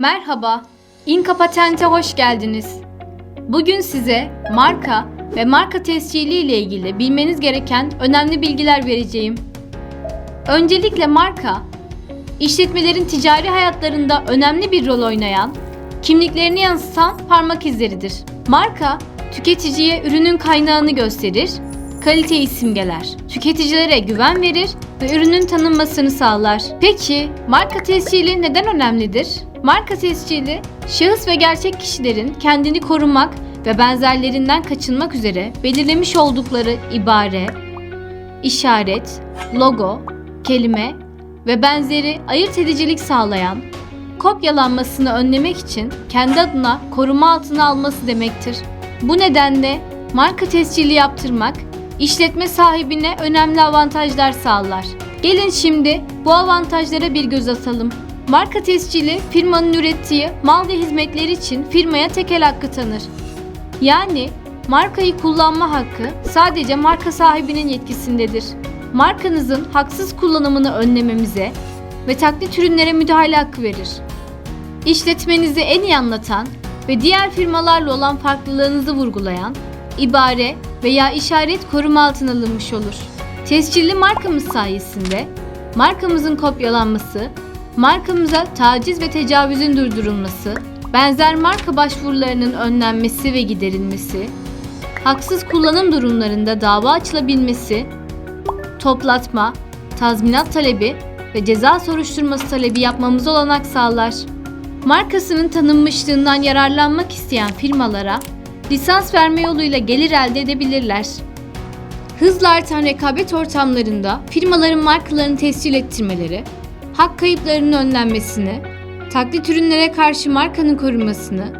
Merhaba, İnka Patent'e hoş geldiniz. Bugün size marka ve marka tescili ile ilgili bilmeniz gereken önemli bilgiler vereceğim. Öncelikle marka, işletmelerin ticari hayatlarında önemli bir rol oynayan, kimliklerini yansıtan parmak izleridir. Marka, tüketiciye ürünün kaynağını gösterir, kaliteyi simgeler, tüketicilere güven verir ve ürünün tanınmasını sağlar. Peki, marka tescili neden önemlidir? Marka tescili, şahıs ve gerçek kişilerin kendini korumak ve benzerlerinden kaçınmak üzere belirlemiş oldukları ibare, işaret, logo, kelime ve benzeri ayırt edicilik sağlayan, kopyalanmasını önlemek için kendi adına koruma altına alması demektir. Bu nedenle marka tescili yaptırmak işletme sahibine önemli avantajlar sağlar. Gelin şimdi bu avantajlara bir göz atalım. Marka tescili firmanın ürettiği mal ve hizmetleri için firmaya tekel hakkı tanır. Yani markayı kullanma hakkı sadece marka sahibinin yetkisindedir. Markanızın haksız kullanımını önlememize ve taklit ürünlere müdahale hakkı verir. İşletmenizi en iyi anlatan ve diğer firmalarla olan farklılığınızı vurgulayan ibare veya işaret koruma altına alınmış olur. Tescilli markamız sayesinde markamızın kopyalanması, markamıza taciz ve tecavüzün durdurulması, benzer marka başvurularının önlenmesi ve giderilmesi, haksız kullanım durumlarında dava açılabilmesi, toplatma, tazminat talebi ve ceza soruşturması talebi yapmamız olanak sağlar. Markasının tanınmışlığından yararlanmak isteyen firmalara lisans verme yoluyla gelir elde edebilirler. Hızla artan rekabet ortamlarında firmaların markalarını tescil ettirmeleri, hak kayıplarının önlenmesini, taklit ürünlere karşı markanın korunmasını,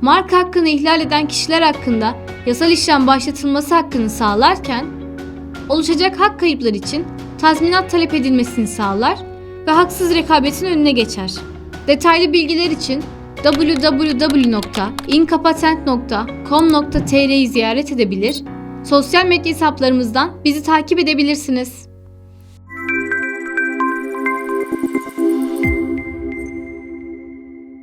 marka hakkını ihlal eden kişiler hakkında yasal işlem başlatılması hakkını sağlarken, oluşacak hak kayıpları için tazminat talep edilmesini sağlar ve haksız rekabetin önüne geçer. Detaylı bilgiler için www.inkapatent.com.tr'yi ziyaret edebilir, sosyal medya hesaplarımızdan bizi takip edebilirsiniz.